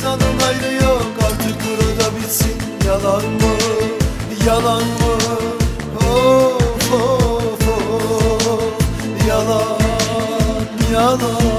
gayrı yok artık burada bitsin. Yalan mı, yalan mı? Of of of. Yalan, yalan.